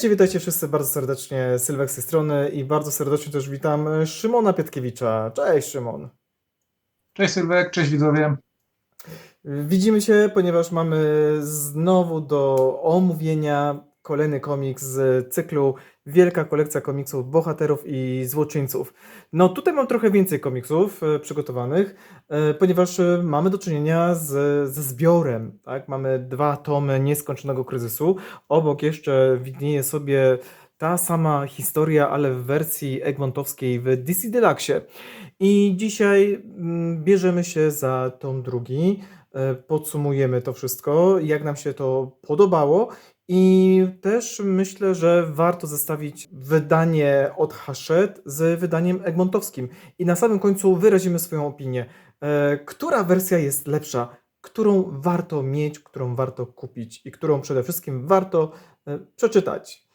Witajcie, witajcie wszyscy bardzo serdecznie. Sylwek z tej strony i bardzo serdecznie też witam Szymona Pietkiewicza. Cześć Szymon. Cześć Sylwek, cześć widzowie. Widzimy się, ponieważ mamy znowu do omówienia kolejny komiks z cyklu Wielka kolekcja komiksów bohaterów i złoczyńców. No tutaj mam trochę więcej komiksów e, przygotowanych, e, ponieważ e, mamy do czynienia z, ze zbiorem. Tak? Mamy dwa tomy nieskończonego kryzysu. Obok jeszcze widnieje sobie ta sama historia, ale w wersji egmontowskiej w DC Deluxe. I dzisiaj mm, bierzemy się za tom drugi. Podsumujemy to wszystko, jak nam się to podobało. I też myślę, że warto zestawić wydanie od Hachette z wydaniem egmontowskim. I na samym końcu wyrazimy swoją opinię. E, Która wersja jest lepsza? Którą warto mieć, którą warto kupić i którą przede wszystkim warto e, przeczytać?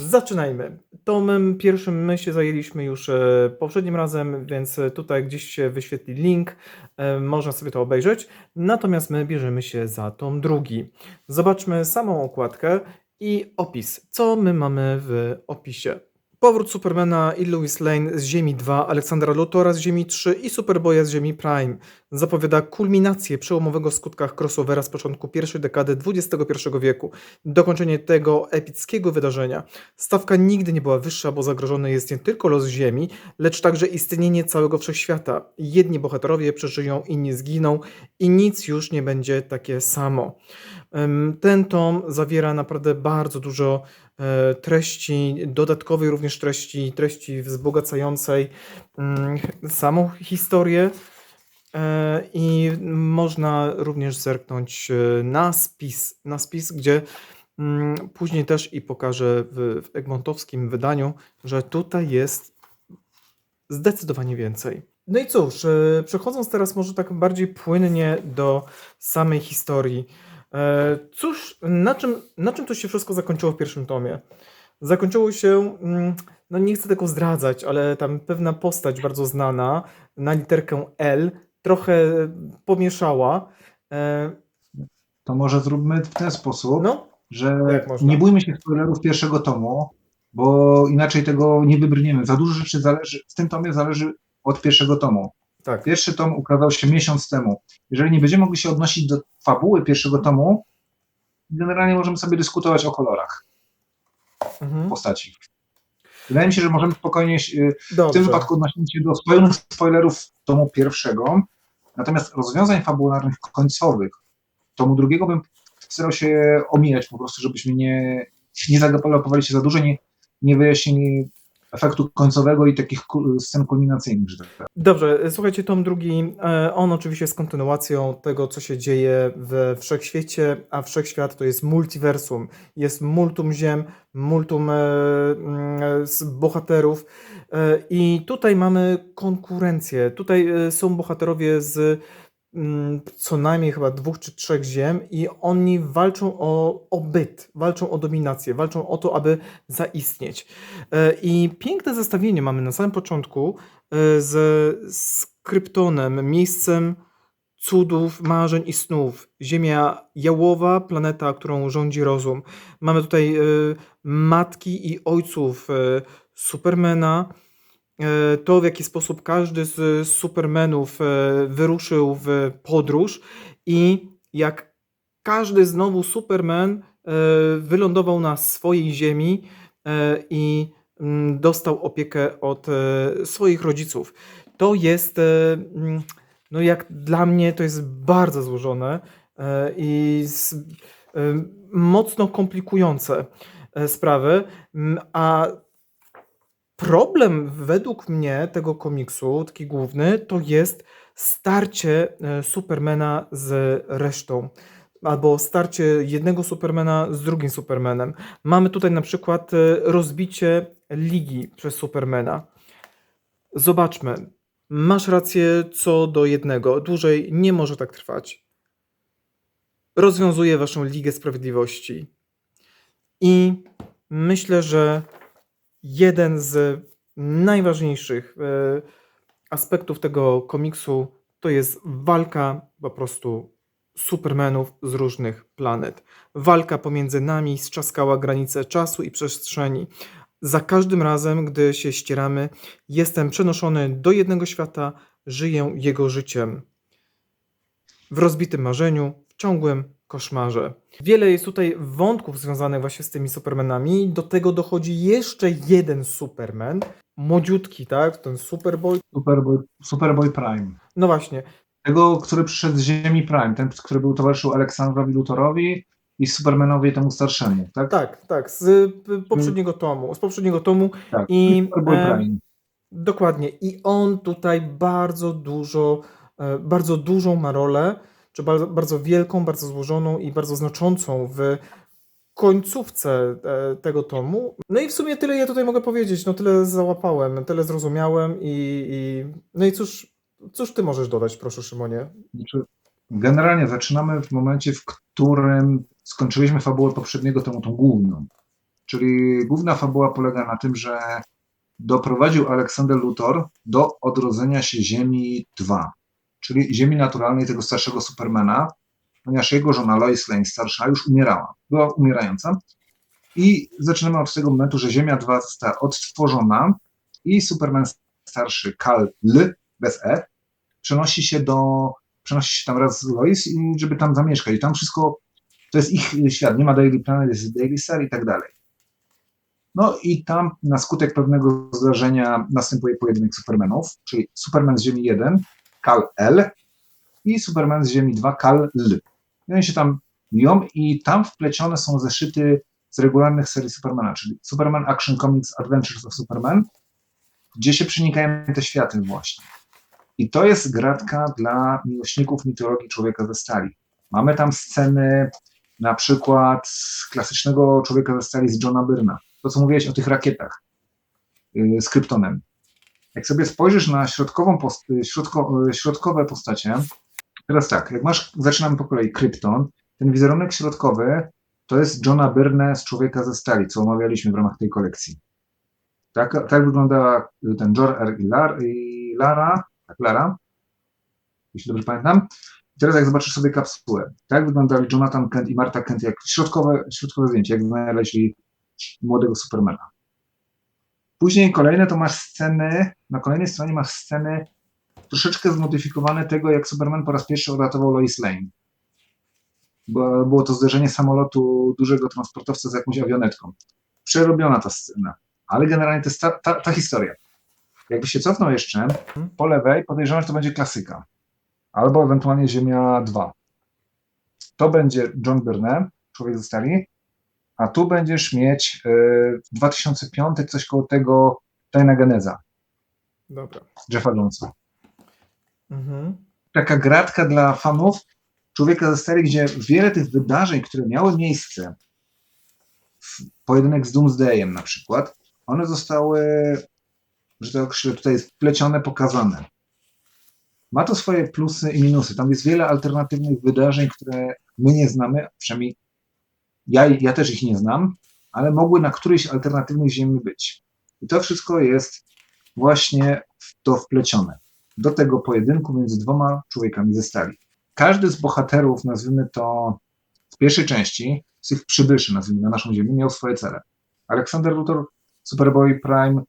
Zaczynajmy. Tomem pierwszym my się zajęliśmy już e, poprzednim razem, więc tutaj gdzieś się wyświetli link, e, można sobie to obejrzeć. Natomiast my bierzemy się za tom drugi. Zobaczmy samą okładkę i opis. Co my mamy w opisie? Powrót Supermana i Lois Lane z Ziemi 2, Aleksandra Lutora z Ziemi 3 i Superboya z Ziemi Prime zapowiada kulminację przełomowego w skutkach crossovera z początku pierwszej dekady XXI wieku. Dokończenie tego epickiego wydarzenia. Stawka nigdy nie była wyższa, bo zagrożony jest nie tylko los Ziemi, lecz także istnienie całego wszechświata. Jedni bohaterowie przeżyją, inni zginą i nic już nie będzie takie samo. Ten tom zawiera naprawdę bardzo dużo e, treści dodatkowej, również treści, treści wzbogacającej mm, samą historię. E, I można również zerknąć e, na spis, na spis, gdzie mm, później też i pokażę w, w egmontowskim wydaniu, że tutaj jest zdecydowanie więcej. No i cóż, przechodząc teraz może tak bardziej płynnie do samej historii. E, Cóż, na czym, na czym to się wszystko zakończyło w pierwszym tomie? Zakończyło się, mm, no nie chcę tego zdradzać, ale tam pewna postać bardzo znana na literkę L trochę pomieszała. E, To może zróbmy w ten sposób, No, że nie bójmy się spoilerów pierwszego tomu, bo inaczej tego nie wybrniemy. Za dużo rzeczy zależy, w tym tomie zależy od pierwszego tomu. Tak. Pierwszy tom ukazał się miesiąc temu. Jeżeli nie będziemy mogli się odnosić do fabuły pierwszego tomu, generalnie możemy sobie dyskutować o kolorach Mhm. postaci. Wydaje mi się, że możemy spokojnie y, w tym wypadku odnosić się do pełnych spoilerów tomu pierwszego, natomiast rozwiązań fabularnych końcowych tomu drugiego bym starał się omijać po prostu, żebyśmy nie, nie zagalopowali się za dużo, nie, nie wyjaśnili efektu końcowego i takich scen kulminacyjnych, że tak powiem. Dobrze, słuchajcie, tom drugi, e, on oczywiście jest kontynuacją tego, co się dzieje we wszechświecie, a wszechświat to jest multiversum. Jest multum ziem, multum e, mm, bohaterów e, i tutaj mamy konkurencję. Tutaj są bohaterowie z co najmniej chyba dwóch czy trzech ziem i oni walczą o, o byt, walczą o dominację, walczą o to, aby zaistnieć. E, I piękne zestawienie mamy na samym początku e, z, z Kryptonem, miejscem cudów, marzeń i snów. Ziemia jałowa, planeta, którą rządzi rozum. Mamy tutaj e, matki i ojców Supermana. E, To, w jaki sposób każdy z Supermanów e, wyruszył w podróż i jak każdy znowu Superman e, wylądował na swojej ziemi i mm, dostał opiekę od swoich rodziców. To jest, mm, no jak dla mnie, to jest bardzo złożone i mocno komplikujące sprawy, a problem według mnie tego komiksu, taki główny, to jest starcie e, Supermana z resztą. Albo starcie jednego Supermana z drugim Supermanem. Mamy tutaj na przykład e, rozbicie ligi przez Supermana. Zobaczmy. Masz rację co do jednego. Dłużej nie może tak trwać. Rozwiązuje waszą Ligę Sprawiedliwości. I myślę, że jeden z najważniejszych e, aspektów tego komiksu to jest walka po prostu supermenów z różnych planet. Walka pomiędzy nami strzaskała granice czasu i przestrzeni. Za każdym razem, gdy się ścieramy, jestem przenoszony do jednego świata, żyję jego życiem. W rozbitym marzeniu, w ciągłym koszmarze. Wiele jest tutaj wątków związanych właśnie z tymi Supermanami. Do tego dochodzi jeszcze jeden Superman, młodziutki, tak? Ten Superboy. Superboy, Superboy Prime. No właśnie, Tego, który przyszedł z Ziemi Prime, ten, który był towarzyszył Aleksandrowi Lutorowi i Supermanowi temu starszemu, tak? tak, tak, z y, poprzedniego tomu, z poprzedniego tomu Tak. i Superboy e, Prime. Dokładnie. I on tutaj bardzo dużo, e, bardzo dużą ma rolę, czy bardzo, bardzo wielką, bardzo złożoną i bardzo znaczącą w końcówce e, tego tomu. No i w sumie tyle ja tutaj mogę powiedzieć. No tyle załapałem, tyle zrozumiałem i, i no i cóż, cóż ty możesz dodać, proszę Szymonie? Znaczy, generalnie zaczynamy w momencie, w którym skończyliśmy fabułę poprzedniego tomu, tą główną. Czyli główna fabuła polega na tym, że doprowadził Aleksander Luthor do odrodzenia się Ziemi 2, czyli Ziemi naturalnej tego starszego Supermana, ponieważ jego żona Lois Lane starsza już umierała, była umierająca. I zaczynamy od tego momentu, że Ziemia 2 została odtworzona i Superman starszy Kal-L, bez E, przenosi się do, przenosi się tam raz z Lois i żeby tam zamieszkać. I tam wszystko, to jest ich świat, nie ma Daily Planet, jest Daily Star i tak dalej. No i tam na skutek pewnego zdarzenia następuje pojedynek Supermanów, czyli Superman z Ziemi 1, Kal-L i Superman z Ziemi 2, Kal-L. I oni się tam biją i tam wplecione są zeszyty z regularnych serii Supermana, czyli Superman Action Comics Adventures of Superman, gdzie się przenikają te światy właśnie. I to jest gratka dla miłośników mitologii człowieka ze stali. Mamy tam sceny na przykład klasycznego człowieka ze stali z Johna Byrna. To, co mówiłeś o tych rakietach yy, z Kryptonem. Jak sobie spojrzysz na środkową post- środko, środkowe postacie, teraz tak, jak masz, zaczynamy po kolei Krypton, ten wizerunek środkowy to jest Johna Byrne z Człowieka ze stali, co omawialiśmy w ramach tej kolekcji. Tak, tak wygląda ten Jor-El i, Lar, i Lara, tak, Lara, jeśli dobrze pamiętam. I teraz jak zobaczysz sobie kapsułę, tak wyglądali Jonathan Kent i Marta Kent, jak środkowe, środkowe zdjęcie, jak znaleźli młodego Supermana. Później kolejne to masz sceny, na kolejnej stronie masz sceny troszeczkę zmodyfikowane tego, jak Superman po raz pierwszy uratował Lois Lane. Bo było to zderzenie samolotu dużego transportowca z jakąś awionetką. Przerobiona ta scena, ale generalnie to jest ta, ta, ta historia. Jakby się cofnął jeszcze, po lewej podejrzewam, że to będzie klasyka. Albo ewentualnie Ziemia 2. To będzie John Byrne, Człowiek ze Stali, a tu będziesz mieć y, 2005, coś koło tego, Tajna Geneza, Dobra. Jeffa Jonesa. Mhm. Taka gratka dla fanów Człowieka ze Stali, gdzie wiele tych wydarzeń, które miały miejsce, w pojedynek z Doomsdayem na przykład, one zostały, że tak określę, tutaj wplecione, pokazane. Ma to swoje plusy i minusy. Tam jest wiele alternatywnych wydarzeń, które my nie znamy, przynajmniej ja, ja też ich nie znam, ale mogły na którejś alternatywnej ziemi być. I to wszystko jest właśnie w to wplecione. Do tego pojedynku między dwoma człowiekami ze stali. Każdy z bohaterów, nazwijmy to w pierwszej części, z tych przybyszy, nazwijmy na naszą ziemię, miał swoje cele. Aleksander Luthor, Superboy Prime,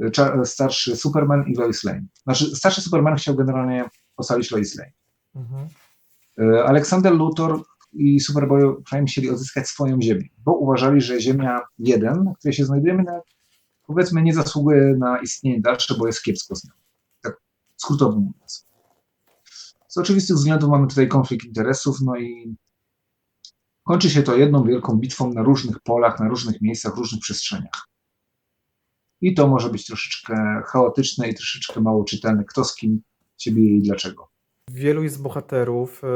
cza- starszy Superman i Lois Lane. Znaczy, starszy Superman chciał generalnie ocalić Lois Lane. Mhm. E, Aleksander Luthor i Superboy chcieli odzyskać swoją ziemię, bo uważali, że Ziemia 1, na której się znajdujemy, na, powiedzmy, nie zasługuje na istnienie dalsze, bo jest kiepsko z nią. Tak skrótowo mówiąc. Z oczywistych względów mamy tutaj konflikt interesów, no i kończy się to jedną wielką bitwą na różnych polach, na różnych miejscach, różnych przestrzeniach. I to może być troszeczkę chaotyczne i troszeczkę mało czytelne, kto z kim się bije i dlaczego. Wielu jest bohaterów, e,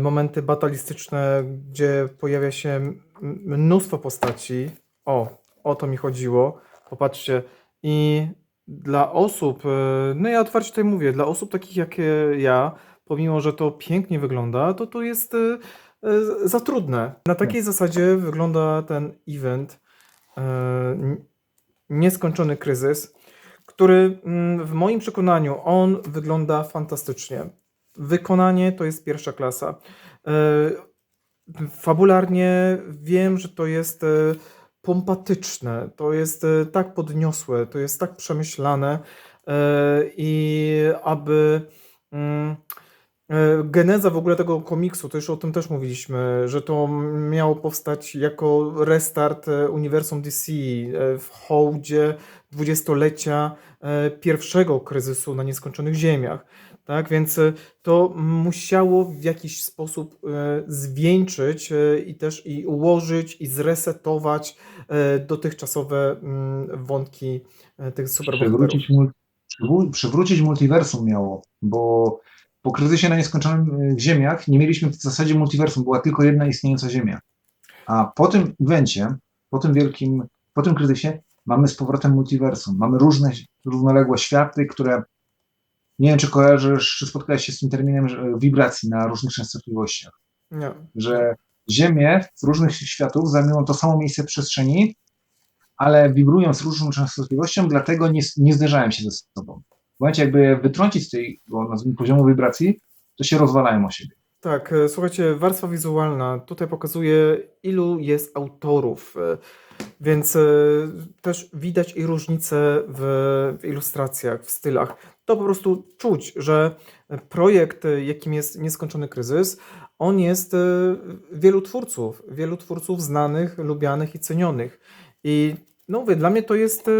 momenty batalistyczne, gdzie pojawia się mnóstwo postaci. O, o to mi chodziło. Popatrzcie. I dla osób, e, no ja otwarcie tutaj mówię, dla osób takich jak e, ja, pomimo że to pięknie wygląda, to to jest e, e, za trudne. Na takiej zasadzie wygląda ten event. e, Nieskończony kryzys który w moim przekonaniu on wygląda fantastycznie. Wykonanie to jest pierwsza klasa. E, fabularnie wiem, że to jest e, pompatyczne, to jest e, tak podniosłe, to jest tak przemyślane i aby mm, geneza w ogóle tego komiksu, to już o tym też mówiliśmy, że to miało powstać jako restart uniwersum DC w hołdzie dwudziestolecia pierwszego kryzysu na nieskończonych ziemiach. Tak, więc e, to musiało w jakiś sposób e, zwieńczyć e, i też i ułożyć i zresetować dotychczasowe mm, wątki tych superbohaterów. Przywrócić, multiversum miało, bo po kryzysie na nieskończonych y, ziemiach nie mieliśmy w zasadzie multiversum, była tylko jedna istniejąca ziemia. A po tym evencie, po tym wielkim, po tym kryzysie mamy z powrotem multiversum. Mamy różne równoległe światy, które nie wiem, czy kojarzysz, czy spotkałeś się z tym terminem że, wibracji na różnych częstotliwościach. Nie. że Ziemię z różnych światów zajmują to samo miejsce w przestrzeni, ale wibrują z różną częstotliwością, dlatego nie, nie zderzają się ze sobą. W momencie jakby wytrącić z tego nazwijmy, poziomu wibracji, to się rozwalają o siebie. Tak, e, słuchajcie, warstwa wizualna tutaj pokazuje, ilu jest autorów, e, więc e, też widać i różnice w, w ilustracjach, w stylach. To po prostu czuć, że projekt, jakim jest Nieskończony Kryzys, on jest e, wielu twórców, wielu twórców znanych, lubianych i cenionych. I no mówię, dla mnie to jest e,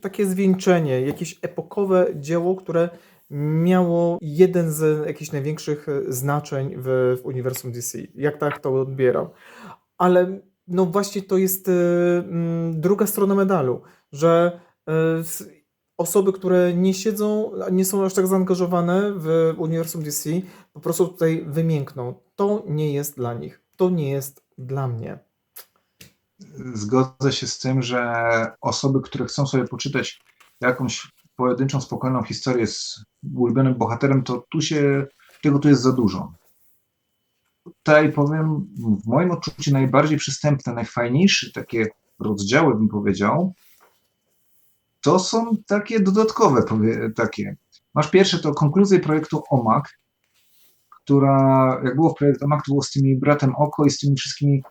takie zwieńczenie, jakieś epokowe dzieło, które miało jeden z jakichś największych e, znaczeń w, w uniwersum DC. Jak tak to odbieram. Ale no właśnie to jest druga strona medalu, że osoby, które nie siedzą, nie są aż tak zaangażowane w uniwersum DC, po prostu tutaj wymiękną. To nie jest dla nich. To nie jest dla mnie. Zgodzę się z tym, że osoby, które chcą sobie poczytać jakąś pojedynczą, spokojną historię z ulubionym bohaterem, to tu się, tego tu jest za dużo. Tutaj powiem, w moim odczuciu najbardziej przystępne, najfajniejsze takie rozdziały, bym powiedział, to są takie dodatkowe, takie. Masz pierwsze to konkluzję projektu OMAK, która, jak było w projekcie OMAK, to było z tymi bratem Oko i z tymi wszystkimi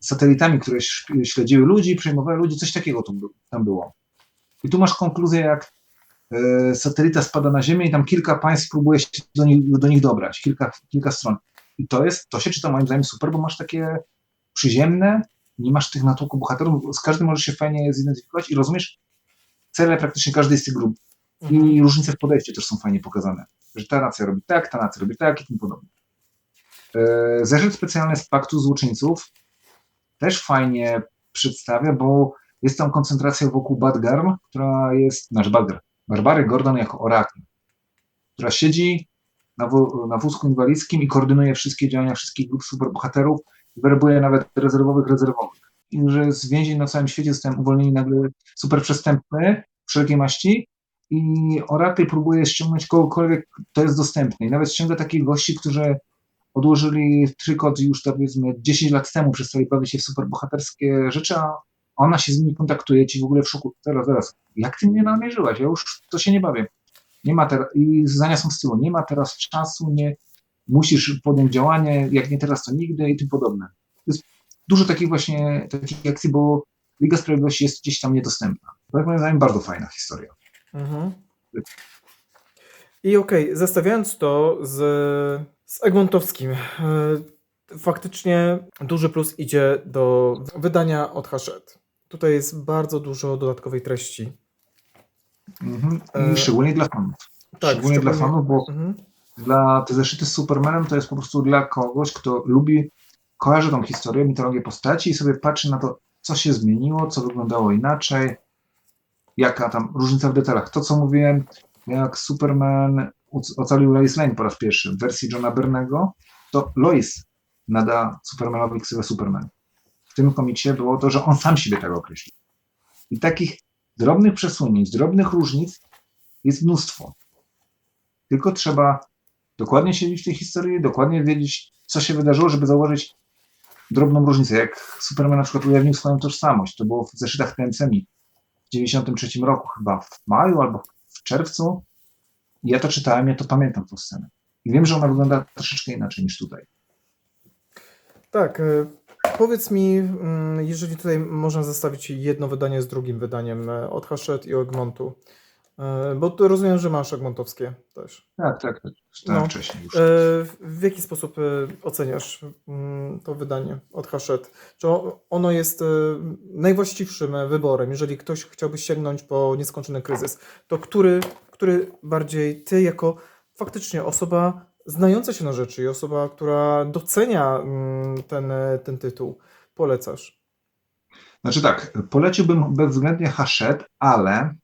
satelitami, które śledziły ludzi, przejmowały ludzi, coś takiego tam było. I tu masz konkluzję, jak e, satelita spada na Ziemię i tam kilka państw próbuje się do nich, do nich dobrać, kilka, kilka stron. I to jest, to się czyta moim zdaniem super, bo masz takie przyziemne, nie masz tych natłoku bohaterów, z każdym możesz się fajnie zidentyfikować i rozumiesz cele praktycznie każdej z tych grup. I różnice w podejściu też są fajnie pokazane. Że ta nacja robi tak, ta nacja robi tak i tym podobne. E, Zeszyt specjalny z Paktu Złoczyńców też fajnie przedstawia, bo jest tam koncentracja wokół Badgarm, która jest, znaczy Badgar, Barbary Gordon jako orakel, która siedzi na, wó- na wózku inwalidzkim i koordynuje wszystkie działania wszystkich grup superbohaterów i werbuje nawet rezerwowych rezerwowych. Że z więzień na całym świecie zostałem uwolnieni nagle superprzestępny wszelkiej maści i orakel próbuje ściągnąć kogokolwiek, to jest dostępne. I nawet ściąga takich gości, którzy odłożyli trykot już powiedzmy 10 lat temu, przestali bawić się w superbohaterskie rzeczy, a ona się z nimi kontaktuje, ci w ogóle w szoku. Teraz, teraz, jak ty mnie namierzyłaś? Ja już to się nie bawię. Nie ma teraz, i zdania są z tyłu, nie ma teraz czasu, nie musisz podjąć działanie, jak nie teraz, to nigdy i tym podobne. Dużo takich właśnie takich akcji, bo Liga Sprawiedliwości jest gdzieś tam niedostępna. To jak moim zdaniem bardzo fajna historia. Mhm. I okej, zestawiając to z, z Egmontowskim, e, faktycznie duży plus idzie do wydania od Hachette. Tutaj jest bardzo dużo dodatkowej treści. Mhm. I E, szczególnie dla fanów. Tak, szczególnie dla fanów, bo Mhm. dla te zeszyty z Supermanem to jest po prostu dla kogoś, kto lubi, kojarzy tą historię, mitologię postaci i sobie patrzy na to, co się zmieniło, co wyglądało inaczej, jaka tam różnica w detalach. To, co mówiłem, jak Superman ocalił Lois Lane po raz pierwszy w wersji Johna Byrnego, to Lois nada Supermanowi ksywę Superman. W tym komiksie było to, że on sam siebie tak określił. I takich drobnych przesunięć, drobnych różnic jest mnóstwo. Tylko trzeba dokładnie siedzieć w tej historii, dokładnie wiedzieć, co się wydarzyło, żeby zauważyć drobną różnicę. Jak Superman na przykład ujawnił swoją tożsamość, to było w zeszytach TNCMI w 93 roku, chyba w maju albo w czerwcu. Ja to czytałem, ja to pamiętam tą scenę. I wiem, że ona wygląda troszeczkę inaczej niż tutaj. Tak, e, powiedz mi, mm, jeżeli tutaj można zestawić jedno wydanie z drugim wydaniem e, od Hachette i Egmontu, bo tu rozumiem, że masz Egmontowskie też. Tak, tak, tak. Czytałem No. wcześniej już. E, W jaki sposób e, oceniasz mm, to wydanie od Hachette? Czy ono jest e, najwłaściwszym e, wyborem, jeżeli ktoś chciałby sięgnąć po nieskończony kryzys, to który, który bardziej ty jako faktycznie osoba znająca się na rzeczy i osoba, która docenia mm, ten, e, ten tytuł, polecasz? Znaczy tak, poleciłbym bezwzględnie Hachette, ale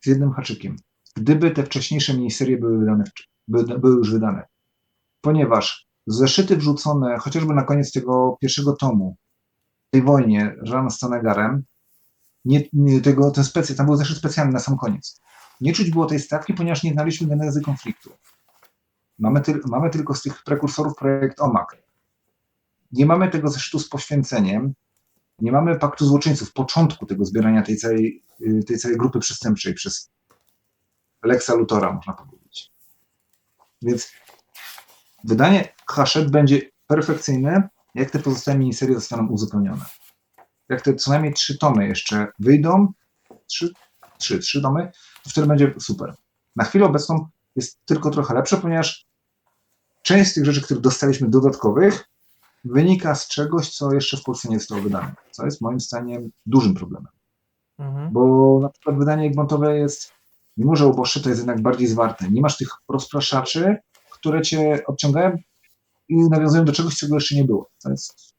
z jednym haczykiem. Gdyby te wcześniejsze miniserie były, wydane, by, były już wydane. Ponieważ zeszyty wrzucone chociażby na koniec tego pierwszego tomu, tej wojnie Jean z Tanegarem, nie, nie, tego, ten specy, tam był zeszyt specjalny na sam koniec. Nie czuć było tej stawki, ponieważ nie znaliśmy genezy konfliktu. Mamy, tyl, mamy tylko z tych prekursorów projekt OMAK. Nie mamy tego zeszytu z poświęceniem, nie mamy paktu złoczyńców, początku tego zbierania tej całej, y, tej całej grupy przestępczej przez Lexa Lutora, można powiedzieć. Więc wydanie Hachette będzie perfekcyjne, jak te pozostałe miniserie zostaną uzupełnione. Jak te co najmniej trzy tomy jeszcze wyjdą, trzy, trzy, trzy tomy, to wtedy będzie super. Na chwilę obecną jest tylko trochę lepsze, ponieważ część z tych rzeczy, które dostaliśmy dodatkowych, wynika z czegoś, co jeszcze w Polsce nie zostało wydane, co jest moim zdaniem dużym problemem. Mhm. Bo na przykład wydanie egmontowe jest, mimo że uboższe, to jest jednak bardziej zwarte. Nie masz tych rozpraszaczy, które cię odciągają i nawiązują do czegoś, czego jeszcze nie było. To jest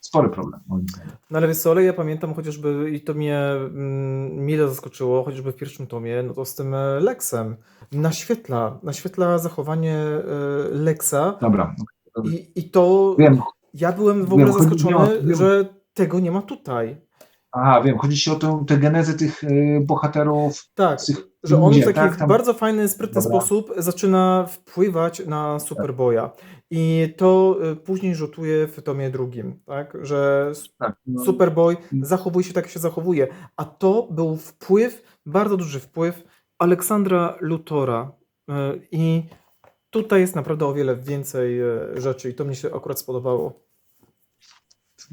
spory problem, moim zdaniem. No ale wiesz ale ja pamiętam chociażby, i to mnie mm, mile zaskoczyło, chociażby w pierwszym tomie, no to z tym e, Lexem. Naświetla, naświetla zachowanie e, Lexa Dobra, i, i to wiem. ja byłem w Wiem, ogóle chodzi- zaskoczony, wiem, wiem. że tego nie ma tutaj. Aha, wiem, chodzi ci o tę, tę genezę tych y, bohaterów, Tak, że on w taki tak? Tam- bardzo fajny, sprytny Dobra. sposób zaczyna wpływać na Superboya. I to e, później rzutuje w tomie drugim, tak? Że tak, no, Superboy Mm. zachowuje się tak, jak się zachowuje. A to był wpływ, bardzo duży wpływ Aleksandra Lutora. Y, I tutaj jest naprawdę o wiele więcej e, rzeczy i to mnie się akurat spodobało.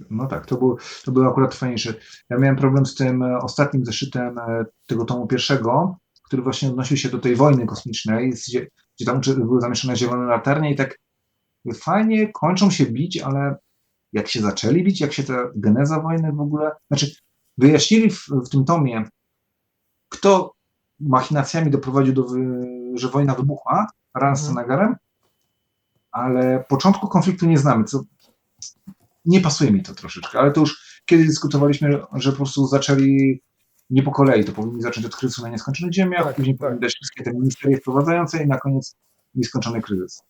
No tak, to był, to był akurat fajniejszy. Ja miałem problem z tym e, ostatnim zeszytem e, tego tomu pierwszego, który właśnie odnosił się do tej wojny kosmicznej, gdzie, gdzie tam były zamieszane zielone latarnie i tak fajnie kończą się bić, ale jak się zaczęli bić, jak się ta geneza wojny w ogóle, znaczy wyjaśnili w, w tym tomie, kto machinacjami doprowadził do, że wojna wybuchła, Ran z Mhm. Ale początku konfliktu nie znamy, co nie pasuje mi to troszeczkę, ale to już kiedyś dyskutowaliśmy, że po prostu zaczęli nie po kolei, to powinni zacząć od kryzysu na nieskończonych ziemiach, Tak, później tak. powinni dać wszystkie te ministerie wprowadzające i na koniec nieskończony kryzys.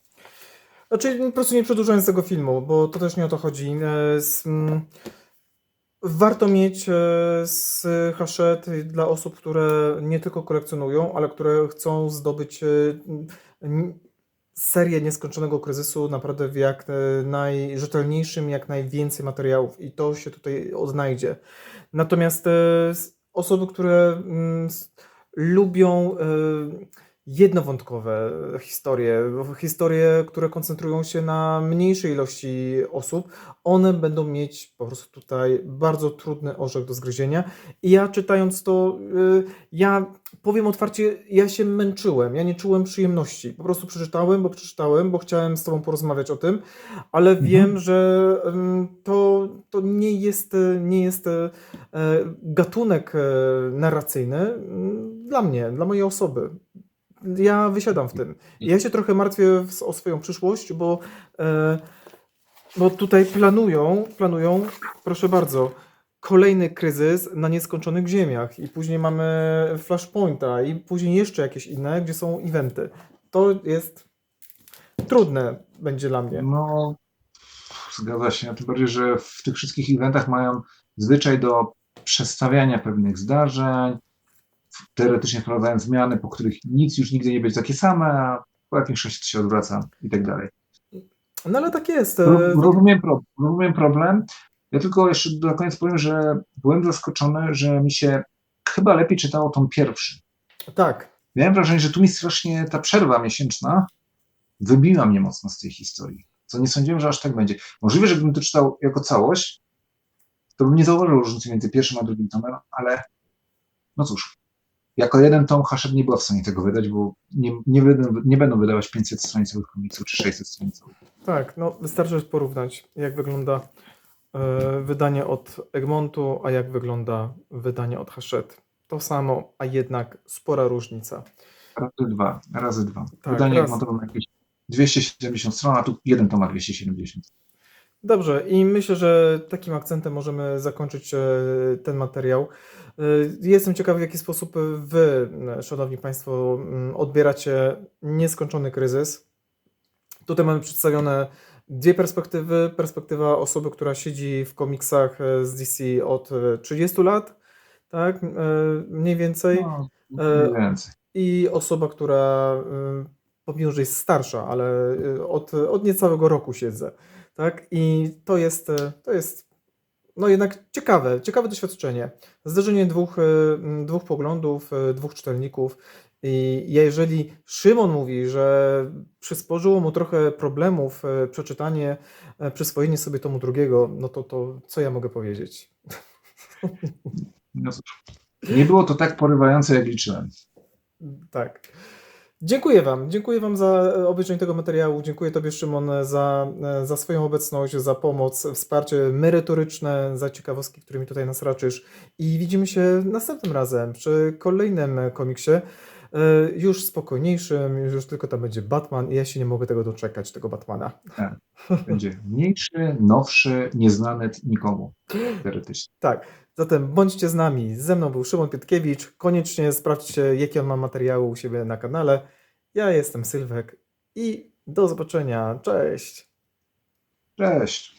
Znaczy, po prostu nie przedłużając tego filmu, bo to też nie o to chodzi. E, Warto mieć e, z Hachette dla osób, które nie tylko kolekcjonują, ale które chcą zdobyć e, serię nieskończonego kryzysu naprawdę w jak e, najrzetelniejszym, jak najwięcej materiałów i to się tutaj odnajdzie. Natomiast e, osoby, które mm, lubią e, jednowątkowe historie, historie, które koncentrują się na mniejszej ilości osób, one będą mieć po prostu tutaj bardzo trudny orzech do zgryzienia. I ja czytając to, y, ja powiem otwarcie, ja się męczyłem, ja nie czułem przyjemności. Po prostu przeczytałem, bo przeczytałem, bo chciałem z Tobą porozmawiać o tym, ale Mhm. wiem, że to, to nie jest, nie jest e, gatunek e, narracyjny dla mnie, dla mojej osoby. Ja wysiadam w tym. Ja się trochę martwię o swoją przyszłość, bo, e, bo tutaj planują, planują, proszę bardzo, kolejny kryzys na nieskończonych ziemiach i później mamy Flashpointa i później jeszcze jakieś inne, gdzie są eventy. To jest trudne będzie dla mnie. No, zgadza się, tym bardziej, że w tych wszystkich eventach mają zwyczaj do przestawiania pewnych zdarzeń, teoretycznie wprowadzają zmiany, po których nic już nigdy nie będzie takie same, a po jakimś czasie to się odwraca i tak dalej. No ale tak jest. e, Ro- Rozumiem, rozumiem problem. Ja tylko jeszcze na koniec powiem, że byłem zaskoczony, że mi się chyba lepiej czytało tą pierwszy. Tak. Miałem wrażenie, że tu mi strasznie ta przerwa miesięczna wybiła mnie mocno z tej historii. Co nie sądziłem, że aż tak będzie. Możliwe, że gdybym to czytał jako całość, to bym nie zauważył różnicy między pierwszym a drugim tomem, ale no cóż, jako jeden tom Hachette nie była w stanie tego wydać, bo nie, nie, będą, nie będą wydawać 500 stronicowych komiksów czy 600 stronicowych. Tak, no wystarczy porównać, jak wygląda e, wydanie od Egmontu, a jak wygląda wydanie od Hachette. To samo, a jednak spora różnica. Razy dwa, razy dwa. Tak, Wydanie raz. Egmontowe ma jakieś 270 stron, a tu jeden tom ma 270. Dobrze, i myślę, że takim akcentem możemy zakończyć e, ten materiał. E, Jestem ciekawy, w jaki sposób Wy, e, Szanowni Państwo, odbieracie nieskończony kryzys. Tutaj mamy przedstawione dwie perspektywy. Perspektywa osoby, która siedzi w komiksach z DC od e, 30 lat, tak, mniej więcej. No, mniej więcej. I osoba, która y, pomimo, że jest starsza, ale y, od, od niecałego roku siedzę. Tak? I to jest, y, to jest no jednak ciekawe, ciekawe doświadczenie. Zderzenie dwóch, y, dwóch poglądów, y, dwóch czytelników. I jeżeli Szymon mówi, że przysporzyło mu trochę problemów y, przeczytanie, przyswojenie sobie tomu drugiego, no to, to co ja mogę powiedzieć? No nie było to tak porywające, jak liczyłem. Tak. Dziękuję Wam. Dziękuję Wam za e, obejrzenie tego materiału. Dziękuję Tobie, Szymon, za, e, za swoją obecność, za pomoc, wsparcie merytoryczne, za ciekawostki, którymi tutaj nas raczysz. I widzimy się następnym razem przy kolejnym komiksie. e, Już spokojniejszym, już tylko tam będzie Batman i ja się nie mogę tego doczekać, tego Batmana. Będzie mniejszy, nowszy, nieznany nikomu, teoretycznie. Tak, zatem bądźcie z nami. Ze mną był Szymon Pietkiewicz. Koniecznie sprawdźcie, jakie on ma materiały u siebie na kanale. Ja jestem Sylwek i do zobaczenia. Cześć! Cześć!